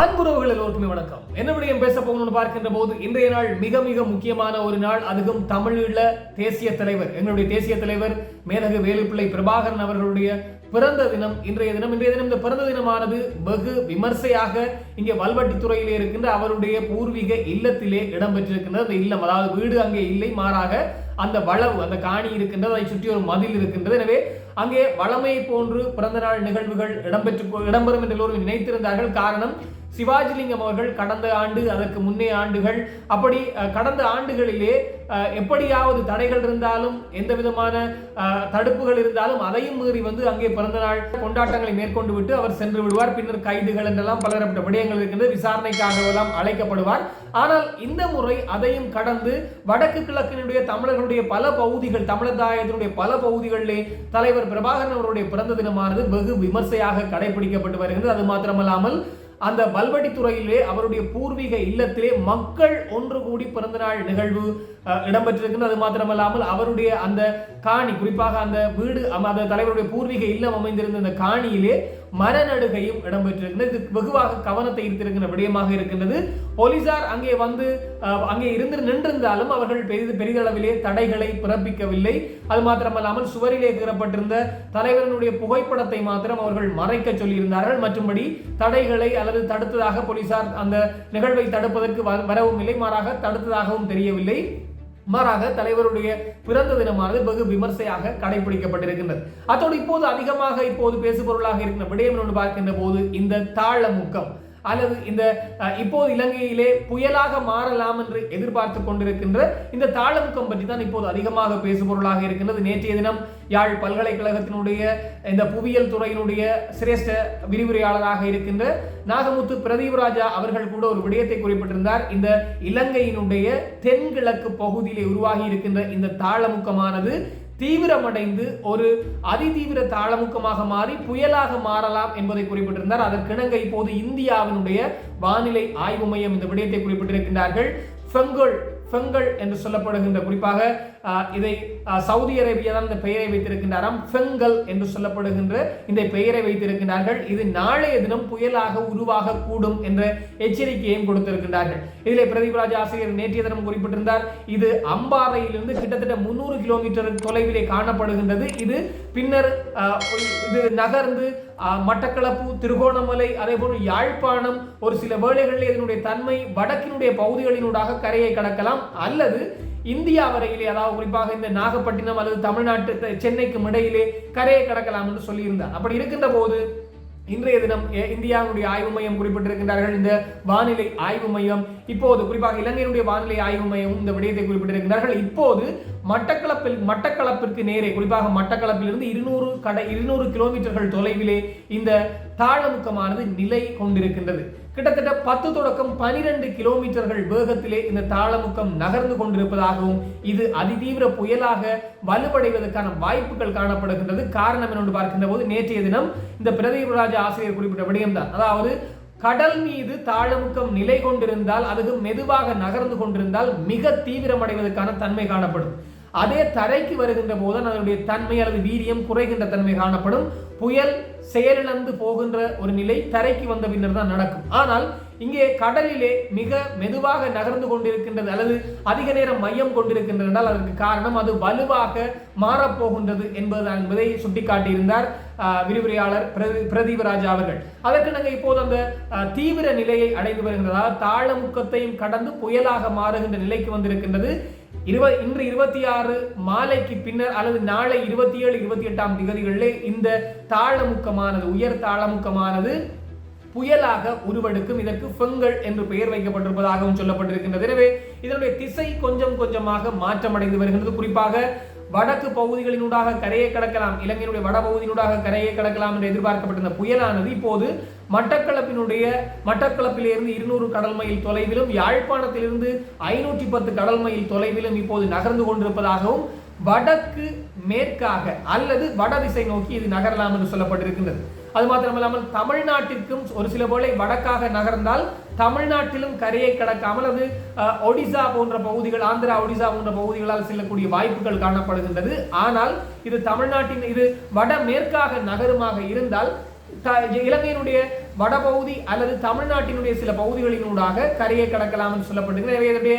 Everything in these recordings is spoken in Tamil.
அன்புறவுகள் எல்லோருக்குமே வணக்கம். என்ன விடயம் பேச போகணும்னு பார்க்கின்ற போது இன்றைய நாள் மிக மிக முக்கியமான ஒரு நாள். அதுவும் தமிழீழ தேசிய தலைவர். எங்களுடைய தேசிய தலைவர் மேதகு வேலுப்பிள்ளை பிரபாகரன் அவர்களுடைய பிறந்த தினம். இன்றைய தினம் இன்றைய தினம் இந்த பிறந்த தினமானது வெகு விமர்சையாக இங்கே வல்வட்டித்துறையிலே இருக்கின்ற அவருடைய பூர்வீக இல்லத்திலே இடம்பெற்றிருக்கின்றது. அந்த இல்லம் அதாவது வீடு அங்கே இல்லை மாறாக அந்த வளவு அந்த காணி இருக்கின்றது அதை சுற்றி ஒரு மதில் இருக்கின்றது. எனவே அங்கே வளமை போன்று பிறந்த நாள் நிகழ்வுகள் இடம்பெற்று இடம்பெறும் என்று எல்லோரும் நினைத்திருந்தார்கள். காரணம் சிவாஜிலிங்கம் அவர்கள் கடந்த ஆண்டு அதற்கு முன்னே ஆண்டுகள் அப்படி கடந்த ஆண்டுகளிலே எப்படியாவது தடைகள் இருந்தாலும் எந்த விதமான தடுப்புகள் இருந்தாலும் அதையும் மீறி வந்து அங்கே பிறந்த நாள் கொண்டாட்டங்களை மேற்கொண்டு விட்டு அவர் சென்று விடுவார். பின்னர் கைதுகள் என்றெல்லாம் பலரப்பட்ட விடயங்கள் இருக்கின்றது. விசாரணைக்காகவெல்லாம் அழைக்கப்படுவார். ஆனால் இந்த முறை அதையும் கடந்து வடக்கு கிழக்கினுடைய தமிழர்களுடைய பல பகுதிகள் தமிழர் தாயத்தினுடைய பல பகுதிகளிலே தலைவர் பிரபாகரன் அவருடைய பிறந்த தினமானது வெகு விமர்சையாக கடைபிடிக்கப்பட்டு வருகிறது அது மாத்திரமல்லாமல் அந்த வல்வடித்துறையிலே அவருடைய பூர்வீக இல்லத்திலே மக்கள் ஒன்று கூடி பிறந்தநாள் நிகழ்வு. இடம்பெற்றிருக்கிறது அது மாத்திரமல்லாமல் அவருடைய அந்த காணி குறிப்பாக அந்த வீடு அந்த தலைவருடைய பூர்வீக இல்லம் அமைந்திருந்த அந்த காணியிலே மரநடுகையும் இடம்பெற்றிருக்கிறது இது வெகுவாக கவனத்தை ஈர்த்திருக்கிற விடயமாக இருக்கின்றது. போலீசார் அங்கே வந்து அங்கே இருந்து நின்றிருந்தாலும் அவர்கள் பெரிது பெரிதளவிலே தடைகளை பிறப்பிக்கவில்லை. அது மாத்திரமல்லாமல் சுவரிலே கீறப்பட்டிருந்த தலைவரினுடைய புகைப்படத்தை மாத்திரம் அவர்கள் மறைக்க சொல்லியிருந்தார்கள். மற்றும்படி தடைகளை அல்லது தடுத்ததாக போலீசார் அந்த நிகழ்வை தடுப்பதற்கு வரவும் இல்லை மாறாக தடுத்ததாகவும் தெரியவில்லை. மாறாக தலைவருடைய பிறந்த தினமானது வெகு விமர்சையாக கடைபிடிக்கப்பட்டிருக்கின்றது. அத்தோடு இப்போது அதிகமாக இப்போது பேசுபொருளாக இருக்கிற விடயம் என்று பார்க்கின்ற போது இந்த தாழ முக்கம் அல்லது இந்த இப்போது இலங்கையிலே புயலாக மாறலாம் என்று எதிர்பார்த்து கொண்டிருக்கின்ற இந்த தாளமுக்கம் பற்றி தான் இப்போது அதிகமாக பேசுபொருளாக இருக்கின்றது. நேற்றைய தினம் யாழ் பல்கலைக்கழகத்தினுடைய இந்த புவியியல் துறையினுடைய சிரேஷ்ட விரிவுரையாளராக இருக்கின்ற நாகமுத்து பிரதீபராஜா அவர்கள் கூட ஒரு விடயத்தை குறிப்பிட்டிருந்தார். இந்த இலங்கையினுடைய தென்கிழக்கு பகுதியிலே உருவாகி இருக்கின்ற இந்த தாளமுக்கமானது தீவிரமடைந்து ஒரு அதிதீவிர தாளமுக்கமாக மாறி புயலாக மாறலாம் என்பதை குறிப்பிட்டிருந்தார். அதற்கிணங்க இப்போது இந்தியாவினுடைய வானிலை ஆய்வு மையம் இந்த விடயத்தை குறிப்பிட்டிருக்கின்றார்கள். ஃபெங்கல் ஃபெங்கல் என்று சொல்லப்படுகின்ற குறிப்பாக இதை சவுதி அரேபியா தான் இந்த பெயரை வைத்திருக்கின்றாராம். ஃபெங்கல் என்று சொல்லப்படுகின்ற இந்த பெயரை வைத்திருக்கின்றார்கள். இது நாளைய தினம் புயலாக உருவாக கூடும் என்ற எச்சரிக்கையையும் கொடுத்திருக்கின்றார்கள். இதில் பிரதீபராஜ் ஆசிரியர் நேற்றைய தினம் குறிப்பிட்டிருந்தார். இது அம்பாறையிலிருந்து கிட்டத்தட்ட முன்னூறு கிலோமீட்டர் தொலைவிலே காணப்படுகின்றது. இது பின்னர் இது நகர்ந்து மட்டக்களப்பு திருகோணமலை அதே போன்று யாழ்ப்பாணம் ஒரு சில வேளைகளில் இதனுடைய தன்மை வடக்கினுடைய பகுதிகளினூடாக கரையை கடக்கலாம். அல்லது இந்தியா வரையிலே அதாவது குறிப்பாக இந்த நாகப்பட்டினம் அல்லது தமிழ்நாட்டு சென்னைக்கும் இடையிலே கரையை கடக்கலாம் என்று சொல்லியிருந்தார். அப்படி இருக்கின்ற போது இன்றைய தினம் இந்தியாவுடைய ஆய்வு மையம் குறிப்பிட்டிருக்கின்றார்கள். இந்த வானிலை ஆய்வு மையம் இப்போது குறிப்பாக இலங்கையினுடைய வானிலை ஆய்வு மையம் இந்த விடயத்தை குறிப்பிட்டிருக்கிறார்கள் இப்போது மட்டக்களப்பில் மட்டக்களப்பிற்கு நேரே குறிப்பாக மட்டக்களப்பிலிருந்து இருநூறு கடை இருநூறு கிலோமீட்டர்கள் தொலைவிலே இந்த தாழமுக்கமானது நிலை கொண்டிருக்கின்றது. கிட்டத்தட்ட பத்து தொடக்கம் பனிரெண்டு கிலோமீட்டர்கள் வேகத்திலே இந்த தாளமுக்கம் நகர்ந்து கொண்டிருப்பதாகவும் இது அதிதீவிர புயலாக வலுவடைவதற்கான வாய்ப்புகள் காணப்படுகின்றது. காரணம் என்னென்று பார்க்கின்ற போது நேற்றைய தினம் இந்த பிரதீபராஜ ஆசிரியர் குறிப்பிட்ட விடயம்தான். அதாவது கடல் மீது தாழமுக்கம் நிலை கொண்டிருந்தால் அது மெதுவாக நகர்ந்து கொண்டிருந்தால் மிக தீவிரமடைவதற்கான தன்மை காணப்படும். அதே தரைக்கு வருகின்ற போது அதனுடைய தன்மை அல்லது வீரியம் குறைகின்ற தன்மை காணப்படும். புயல் செயலிழந்து போகின்ற ஒரு நிலை தரைக்கு வந்த பின்னர் தான் நடக்கும். ஆனால் இங்கே கடலிலே மிக மெதுவாக நகர்ந்து கொண்டிருக்கின்றது அல்லது அதிக நேரம் மையம் கொண்டிருக்கின்றது என்றால் அதற்கு காரணம் அது வலுவாக மாறப்போகின்றது என்பதுதான் என்பதை சுட்டிக்காட்டியிருந்தார் ஆஹ், விரிவுரையாளர் பிரதி- பிரதீபராஜா அவர்கள். அதற்கு நாங்கள் இப்போது அந்த தீவிர நிலையை அடைந்து வருகின்றதா. தாழமுக்கத்தையும் கடந்து புயலாக மாறுகின்ற நிலைக்கு வந்திருக்கின்றது. இருவ இன்று இருபத்தி ஆறு மாலைக்கு பின்னர் அல்லது நாளை இருபத்தி ஏழு இருபத்தி எட்டாம் திகதிகளிலே இந்த தாழமுக்கமானது உயர் தாழமுக்கமானது புயலாக உருவெடுக்கும். இதற்கு பெங்கல் என்று பெயர் வைக்கப்பட்டிருப்பதாகவும் சொல்லப்பட்டிருக்கின்றது. எனவே இதனுடைய திசை கொஞ்சம் கொஞ்சமாக மாற்றமடைந்து வருகின்றது. குறிப்பாக வடக்கு பகுதிகளினூடாக கரையை கடக்கலாம் இலங்கையினுடைய வட பகுதியினூடாக கரையை கடக்கலாம் என்று எதிர்பார்க்கப்பட்டிருந்த புயலானது இப்போது மட்டக்களப்பினுடைய மட்டக்களப்பிலிருந்து இருநூறு கடல் மைல் தொலைவிலும் யாழ்ப்பாணத்திலிருந்து ஐநூற்றி பத்து கடல் மைல் தொலைவிலும் இப்போது நகர்ந்து கொண்டிருப்பதாகவும் வடக்கு மேற்காக அல்லது வட திசை நோக்கி இது நகரலாம் என்று சொல்லப்பட்டிருக்கின்றது. அது மாத்திரமில்லாமல் தமிழ்நாட்டிற்கும் ஒரு சில போல வடக்காக நகர்ந்தால் தமிழ்நாட்டிலும் கரையை கடக்காமல் அது ஒடிசா போன்ற பகுதிகள் ஆந்திரா ஒடிசா போன்ற பகுதிகளால் செல்லக்கூடிய வாய்ப்புகள் காணப்படுகின்றது. ஆனால் இது தமிழ்நாட்டின் இது வட மேற்காக நகருமாக இருந்தால் த- இலங்கையினுடைய வடபகுதி அல்லது தமிழ்நாட்டினுடைய சில பகுதிகளினூடாக கரையை கடக்கலாம் என்று சொல்லப்பட்டிருக்கிறது எனவே இதனுடைய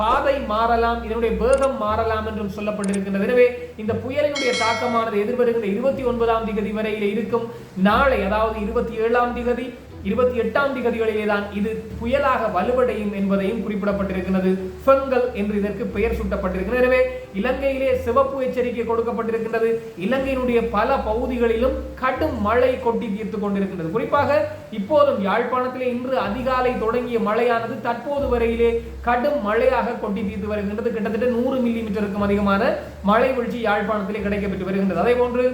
பாதை மாறலாம் இதனுடைய வேகம் மாறலாம் என்றும் சொல்லப்பட்டிருக்கின்றது. எனவே இந்த புயலினுடைய தாக்கமானது எதிர்வருகின்ற இருபத்தி ஒன்பதாம் திகதி வரையில் இருக்கும். நாளை அதாவது இருபத்தி ஏழாம் திகதி இருபத்தி எட்டாம் திகதிகளிலே தான் இது புயலாக வலுவடையும் என்பதையும் குறிப்பிடப்பட்டிருக்கிறது. ஃபெங்கல் என்று இதற்கு பெயர் சூட்டப்பட்டிருக்கிறது. எனவே இலங்கையிலே சிவப்பு எச்சரிக்கை கொடுக்கப்பட்டிருக்கின்றது. இலங்கையினுடைய பல பகுதிகளிலும் கடும் மழை கொட்டி தீர்த்து கொண்டிருக்கின்றது. குறிப்பாக இப்போதும் யாழ்ப்பாணத்திலே இன்று அதிகாலை தொடங்கிய மழையானது தற்போது வரையிலே கடும் மழையாக கொட்டி தீர்த்து வருகின்றது. கிட்டத்தட்ட நூறு மில்லி மீட்டருக்கும் அதிகமான மழை வீழ்ச்சி யாழ்ப்பாணத்திலே கிடைக்கப்பெற்று வருகின்றது. அதே போன்று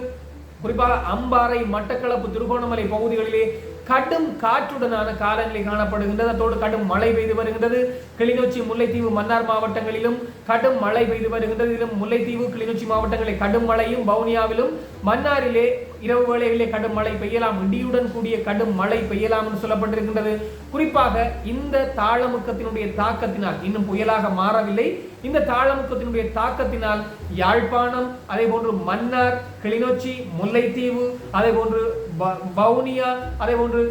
குறிப்பாக அம்பாறை மட்டக்களப்பு திருகோணமலை பகுதிகளிலே கடும் காற்றுடனான காலநிலை காணப்படுகின்றது அதோடு கடும் மழை பெய்து வருகின்றது. கிளிநொச்சி முல்லைத்தீவு மன்னார் மாவட்டங்களிலும் கடும் மழை பெய்து வருகின்றது இதிலும் முல்லைத்தீவு கிளிநொச்சி மாவட்டங்களில் கடும் மழையும் பவுனியாவிலும் மன்னாரிலே இரவு வேளையிலே கடும் மழை பெய்யலாம். இடியுடன் கூடிய கடும் மழை பெய்யலாம் என்று சொல்லப்பட்டிருக்கின்றது. குறிப்பாக இந்த தாளமுக்கத்தினுடைய தாக்கத்தினால் இன்னும் புயலாக மாறவில்லை. இந்த தாளமுக்கத்தினுடைய தாக்கத்தினால் யாழ்ப்பாணம் அதே போன்று மன்னார் கிளிநொச்சி முல்லைத்தீவு அதே போன்று வ- வவுனியா அதே போன்று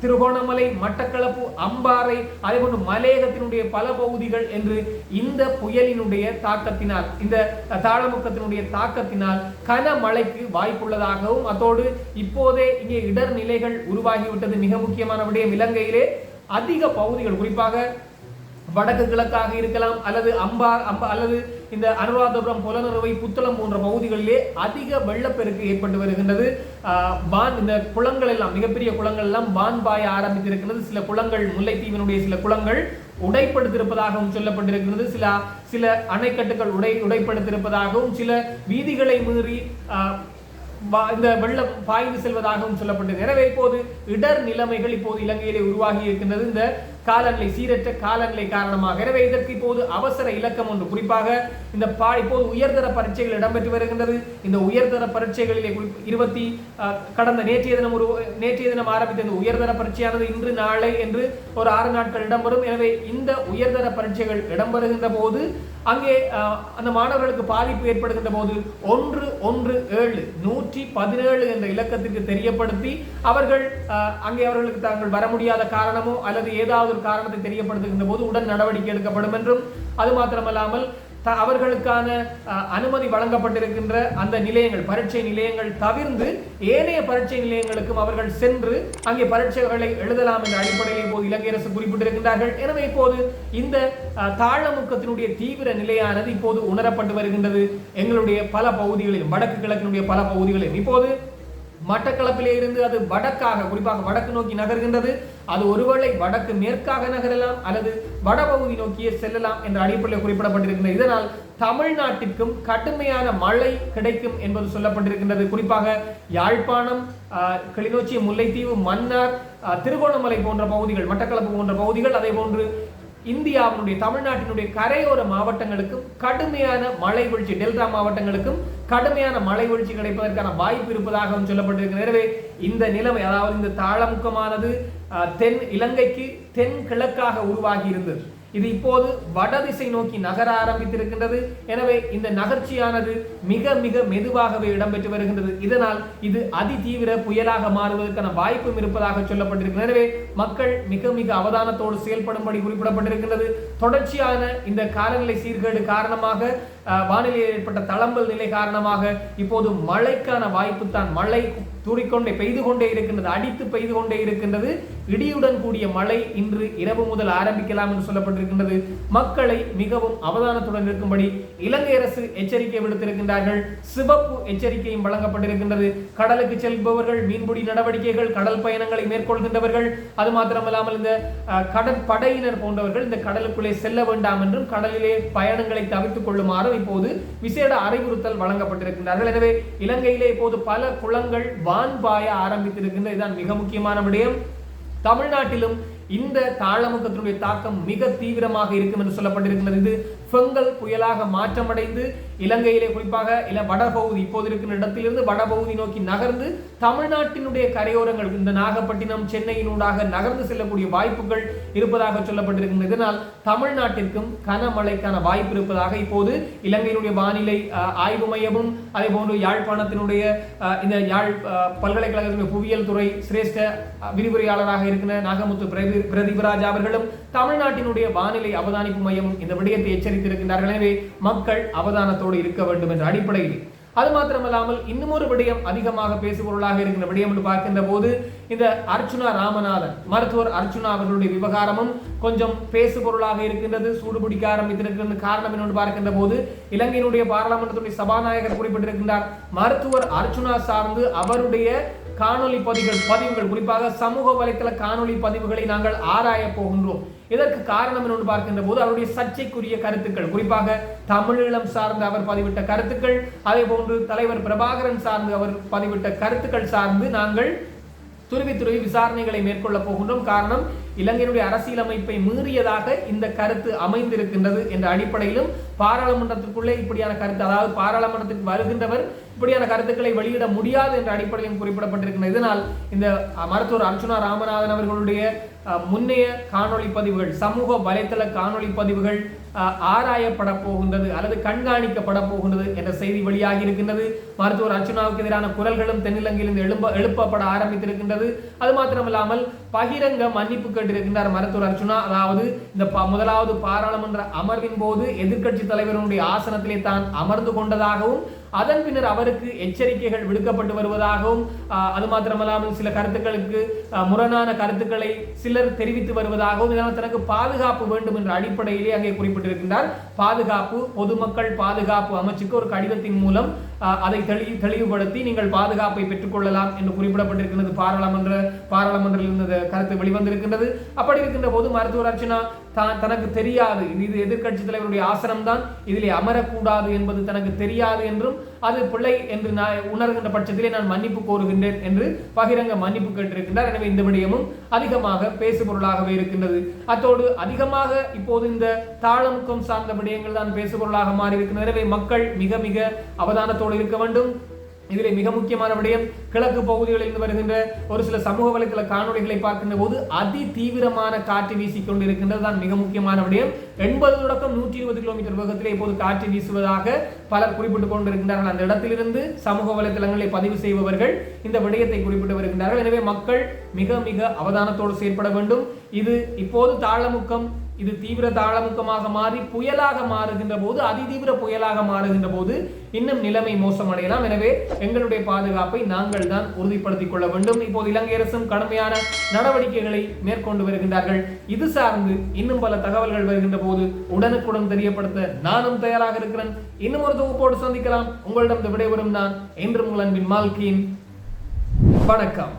திருகோணமலை மட்டக்களப்பு அம்பாறை அதே போன்று மலையகத்தினுடைய பல பகுதிகள் என்று இந்த புயல் புயலினுடைய தாக்கத்தினால் இந்த தாழமுக்கத்தினுடைய தாக்கத்தினால் கனமழைக்கு வாய்ப்புள்ளதாகவும் அதோடு இப்போதே இங்கே இடர் நிலைகள் உருவாகிவிட்டது. மிக முக்கியமான விடயம் இலங்கையிலே அதிக பகுதிகள் குறிப்பாக வடக்கு கிழக்காக இருக்கலாம் அல்லது அம்பா அம்பா அல்லது இந்த அனுராதபுரம் புலனறுவை புத்தளம் போன்ற பகுதிகளிலே அதிக வெள்ளப்பெருக்கு ஏற்பட்டு வருகின்றது. ஆஹ், வான் இந்த குளங்கள் எல்லாம் மிகப்பெரிய குளங்கள் எல்லாம் பான் பாய ஆரம்பித்திருக்கிறது சில குளங்கள் முல்லைத்தீவினுடைய சில குளங்கள் உடைப்படுத்திருப்பதாகவும் சொல்லப்பட்டிருக்கிறது. சில சில அணைக்கட்டுகள் உடை உடைப்படுத்திருப்பதாகவும் சில வீதிகளை மீறி ஆஹ், இந்த வெள்ளம் பாய்ந்து செல்வதாகவும் சொல்லப்பட்டது. எனவே இப்போது இடர் நிலைமைகள் இப்போது இலங்கையிலே உருவாகி இருக்கின்றது. இந்த காலநிலை சீரற்ற காலநிலை காரணமாக. எனவே இதற்கு இப்போது அவசர இலக்கம் ஒன்று. குறிப்பாக இந்த பா இப்போது உயர்தர பரீட்சைகள் இடம்பெற்று வருகின்றது. இந்த உயர்தர பரீட்சைகளிலே இருபத்தி கடந்த நேற்றைய தினம் ஒரு நேற்றைய தினம் ஆரம்பித்த இந்த உயர்தர பரீட்சையானது இன்று நாளை என்று ஒரு ஆறு நாட்கள் இடம்பெறும். எனவே இந்த உயர்தர பரீட்சைகள் இடம்பெறுகின்ற போது அங்கே அந்த மாணவர்களுக்கு பாதிப்பு ஏற்படுகின்ற போது ஒன்று ஒன்று ஏழு நூற்றி பதினேழு என்ற இலக்கத்திற்கு தெரியப்படுத்தி அவர்கள் அங்கே அவர்களுக்கு தாங்கள் வர முடியாத காரணமோ அல்லது ஏதாவது ஒரு காரணத்தை தெரியப்படுத்துகின்ற போது உடன் நடவடிக்கை எடுக்கப்படும் என்றும் அது மாத்திரமல்லாமல் அவர்களுக்கான அனுமதி வழங்கப்பட்டிருக்கின்ற அந்த நிலையங்கள் பரீட்சை நிலையங்கள் தவிர்ந்து ஏனைய பரீட்சை நிலையங்களுக்கும் அவர்கள் சென்று அங்கே பரீட்சைகளை எழுதலாம் என்ற அடிப்படையில் இப்போது இலங்கை அரசு குறிப்பிட்டிருக்கின்றார்கள். எனவே இப்போது இந்த தாழமுக்கத்தினுடைய தீவிர நிலையானது இப்போது உணரப்பட்டு வருகின்றது. எங்களுடைய பல பகுதிகளிலும் வடக்கு கிழக்கினுடைய பல பகுதிகளிலும். இப்போது மட்டக்களப்பிலே இருந்து அது வடக்காக குறிப்பாக வடக்கு நோக்கி நகர்கின்றது. அது ஒருவேளை வடக்கு மேற்காக நகரலாம் அல்லது வடபகுதி நோக்கியே செல்லலாம் என்ற அடிப்படையில் குறிப்பிடப்பட்டிருக்கின்றது. இதனால் தமிழ்நாட்டிற்கும் கடுமையான மழை கிடைக்கும் என்பது சொல்லப்பட்டிருக்கின்றது. குறிப்பாக யாழ்ப்பாணம் கிளிநொச்சி முல்லைத்தீவு மன்னார் திருகோணமலை போன்ற பகுதிகள் மட்டக்களப்பு போன்ற பகுதிகள் அதே போன்று இந்தியாவினுடைய தமிழ்நாட்டினுடைய கரையோர மாவட்டங்களுக்கும் கடுமையான மழை வீழ்ச்சி டெல்டா மாவட்டங்களுக்கும் கடுமையான மழை வீழ்ச்சி கிடைப்பதற்கான வாய்ப்பு இருப்பதாகவும் சொல்லப்பட்டிருக்கிறது. எனவே இந்த நிலைமை அதாவது இந்த தாளமுக்கமானது தென் இலங்கைக்கு தென் கிழக்காக உருவாகி இருந்தது. இது இப்போது வடதிசை நோக்கி நகர ஆரம்பித்திருக்கின்றது. எனவே இந்த நகர்ச்சியானது மிக மிக மெதுவாகவே இடம்பெற்று வருகின்றது. இதனால் இது அதிதீவிர புயலாக மாறுவதற்கான வாய்ப்பும் இருப்பதாக சொல்லப்பட்டிருக்கிறது. எனவே மக்கள் மிக மிக அவதானத்தோடு செயல்படும்படி குறிப்பிடப்பட்டிருக்கின்றது. தொடர்ச்சியான இந்த காலநிலை சீர்கேடு காரணமாக வானிலையில் ஏற்பட்ட தளம்பல் நிலை காரணமாக இப்போது மழைக்கான வாய்ப்பு தான் மழை தூறிக்கொண்டே பெய்து கொண்டே இருக்கின்றது அடித்து பெய்து கொண்டே இருக்கின்றது. இடியுடன் கூடிய மழை இன்று இரவு முதல் ஆரம்பிக்கலாம் என்று சொல்லப்பட்டிருக்கின்றது. மக்களை மிகவும் அவதானத்துடன் இருக்கும்படி இலங்கை அரசு எச்சரிக்கை விடுத்திருக்கின்றார்கள். சிவப்பு எச்சரிக்கையும் வழங்கப்பட்டிருக்கின்றது. கடலுக்கு செல்பவர்கள் மீன்பிடி நடவடிக்கைகள் கடல் பயணங்களை மேற்கொள்கின்றவர்கள் அது மாத்திரமல்லாமல் இந்த கடற்படையினர் போன்றவர்கள் இந்த கடலுக்குள்ளே செல்ல வேண்டாம் என்றும் கடலிலே பயணங்களை தவிர்த்துக் கொள்ளுமாறும் இப்போது விசேட அறிவுறுத்தல் வழங்கப்பட்டிருக்கின்றார்கள். எனவே இலங்கையிலே இப்போது பல குளங்கள் வான் பாய ஆரம்பித்திருக்கின்ற இதுதான் மிக முக்கியமான விடயம். தமிழ்நாட்டிலும் இந்த தாழமுகத்தினுடைய தாக்கம் மிக தீவிரமாக இருக்கும் என்று சொல்லப்பட்டிருக்கிறது இது பெங்கல் புயலாக மாற்றமடைந்து இலங்கையிலே குறிப்பாக இல வடபகுதி இப்போது இருக்கிற இடத்திலிருந்து வடபகுதி நோக்கி நகர்ந்து தமிழ்நாட்டினுடைய கரையோரங்கள் இந்த நாகப்பட்டினம் சென்னையினூடாக நகர்ந்து செல்லக்கூடிய வாய்ப்புகள் இருப்பதாக சொல்லப்பட்டிருக்கின்றது. இதனால் தமிழ்நாட்டிற்கும் கனமழைக்கான வாய்ப்பு இருப்பதாக இப்போது இலங்கையினுடைய வானிலை ஆய்வு மையமும் அதே போன்று யாழ்ப்பாணத்தினுடைய இந்த யாழ் பல்கலைக்கழகத்தினுடைய புவியியல் துறை சிரேஷ்ட விரிவுரையாளராக இருக்கிற நாகமுத்து பிரதி- பிரதீபராஜ் அவர்களும் தமிழ்நாட்டினுடைய வானிலை அவதானிப்பு மையமும் இந்த விடயத்தை எச்சரித்திருக்கின்றார்கள். எனவே மக்கள் அவதானத்தோடு இருக்க வேண்டும் என்ற அடிப்படையில். அது மாத்திரமல்லாமல் இன்னும் ஒரு விடயம் அதிகமாக பேசுபொருளாக இருக்கின்ற விடயம் என்று பார்க்கின்ற போது இந்த அர்ச்சுனா ராமநாதன் மருத்துவர் அர்ச்சுனா அவர்களுடைய விவகாரமும் கொஞ்சம் பேசுபொருளாக இருக்கின்றது சூடுபிடிக்க ஆரம்பித்திருக்கிறது காரணம் என்னென்று பார்க்கின்ற போது இலங்கையினுடைய பாராளுமன்றத்துடைய சபாநாயகர் குறிப்பிட்டிருக்கின்றார். மருத்துவர் அர்ச்சுனா சார்ந்து அவருடைய காணொலி பதிவுகள் பதிவுகள் குறிப்பாக சமூக வலைத்தள காணொலி பதிவுகளை நாங்கள் ஆராய போகின்றோம். இதற்கு காரணம் என்னொன்று பார்க்கின்ற போது அவருடைய சர்ச்சைக்குரிய கருத்துக்கள். குறிப்பாக தமிழீழம் சார்ந்து அவர் பதிவிட்ட கருத்துக்கள் அதே போன்று தலைவர் பிரபாகரன் சார்ந்து அவர் பதிவிட்ட கருத்துக்கள் சார்ந்து நாங்கள் துருவி துருவி விசாரணைகளை மேற்கொள்ள போகின்றோம். காரணம் இலங்கையினுடைய அரசியலமைப்பை மீறியதாக இந்த கருத்து அமைந்திருக்கின்றது என்ற அடிப்படையிலும் பாராளுமன்றத்திற்குள்ளே இப்படியான கருத்து அதாவது பாராளுமன்றத்துக்கு வருகின்றவர் இப்படியான கருத்துக்களை வெளியிட முடியாது என்ற அடிப்படையிலும் குறிப்பிடப்பட்டிருக்கின்றது. இதனால் இந்த மருத்துவர் அர்ச்சுனா ராமநாதன் அவர்களுடைய முன்னைய காணொளி பதிவுகள் சமூக வலைத்தள காணொளி பதிவுகள் ஆராயப்பட போகின்றது அல்லது கண்காணிக்கப்பட போகின்றது என்ற செய்தி வெளியாகி இருக்கின்றது. மருத்துவர் அர்ச்சுனாவுக்கு எதிரான குரல்களும் தென்னிலங்கையிலிருந்து எழும்ப எழுப்பப்பட ஆரம்பித்திருக்கின்றது. அது மாத்திரமல்லாமல் பகிரங்க மன்னிப்பு கேட்டிருக்கின்றார் மருத்துவர் அர்ச்சுனா அதாவது இந்த முதலாவது பாராளுமன்ற அமர்வின் போது எதிர்க்கட்சி தலைவருடைய ஆசனத்திலே தான் அமர்ந்து கொண்டதாகவும் அதன் பின்னர் அவருக்கு எச்சரிக்கைகள் விடுக்கப்பட்டு வருவதாகவும் அது மாத்திரமல்லாமல் சில கருத்துக்களுக்கு முரணான கருத்துக்களை சிலர் தெரிவித்து வருவதாகவும் இதனால் தனக்கு பாதுகாப்பு வேண்டும் என்ற அடிப்படையிலே அங்கே குறிப்பிட்டிருக்கின்றார். பாதுகாப்பு பொதுமக்கள் பாதுகாப்பு அமைச்சுக்கு ஒரு கடிதத்தின் மூலம் ஆஹ், அதை தெளி தெளிவுபடுத்தி நீங்கள் பாதுகாப்பை பெற்றுக்கொள்ளலாம் என்று குறிப்பிடப்பட்டிருக்கிறது பாராளுமன்ற பாராளுமன்றத்தில் இருந்த கருத்து வெளிவந்திருக்கின்றது. அப்படி இருக்கின்ற போது மருத்துவர் அர்ச்சனா தான் தனக்கு தெரியாது. இது எதிர்கட்சி எதிர்க்கட்சி தலைவருடைய ஆசனம் தான் இதிலே அமரக்கூடாது என்பது தனக்கு தெரியாது என்றும் அது பிள்ளை என்று நான் உணர்கின்ற பட்சத்திலே நான் மன்னிப்பு கோருகின்றேன் என்று பகிரங்க மன்னிப்பு கேட்டிருக்கின்றார். எனவே இந்த விடயமும் அதிகமாக பேசுபொருளாகவே இருக்கின்றது. அத்தோடு அதிகமாக இப்போது இந்த தாளமுக்கம் சார்ந்த விடயங்கள் தான் பேசுபொருளாக மாறி இருக்கின்றன எனவே மக்கள் மிக மிக அவதானத்தோடு இருக்க வேண்டும். இதிலே மிக முக்கியமான விடயம் கிழக்கு பகுதிகளில் இருந்து வருகின்ற ஒரு சில சமூக வலைத்தள காணொளிகளை பார்க்கின்ற போது அதி தீவிரமான காற்று வீசிக்கொண்டு இருக்கின்றது தான் மிக முக்கியமான விடயம். எண்பது தொடக்கம் நூற்றி இருபது கிலோமீட்டர் வேகத்திலே இப்போது காற்று வீசுவதாக பலர் குறிப்பிட்டுக் கொண்டிருக்கின்றார்கள். அந்த இடத்திலிருந்து சமூக வலைதளங்களை பதிவு செய்பவர்கள் இந்த விடயத்தை குறிப்பிட்டு வருகின்றார்கள். எனவே மக்கள் மிக மிக அவதானத்தோடு செயற்பட வேண்டும். இது இப்போது தாழமுக்கம் இது தீவிர தாளமுக்கமாக மாறி புயலாக மாறுகின்ற போது அதிதீவிர புயலாக மாறுகின்ற போது இன்னும் நிலைமை மோசமடையலாம். எனவே எங்களுடைய பாதுகாப்பை நாங்கள் தான் உறுதிப்படுத்திக் கொள்ள வேண்டும். இப்போது இலங்கை அரசும் கடுமையான நடவடிக்கைகளை மேற்கொண்டு வருகின்றார்கள். இது சார்ந்து இன்னும் பல தகவல்கள் வருகின்ற போது உடனுக்குடன் தெரியப்படுத்த நானும் தயாராக இருக்கிறேன். இன்னும் ஒரு தொகுப்போடு சந்திக்கலாம். உங்களிடம் விடைபெறும் நான் என்று உங்கள் அன்பின் மால்கியின் வணக்கம்.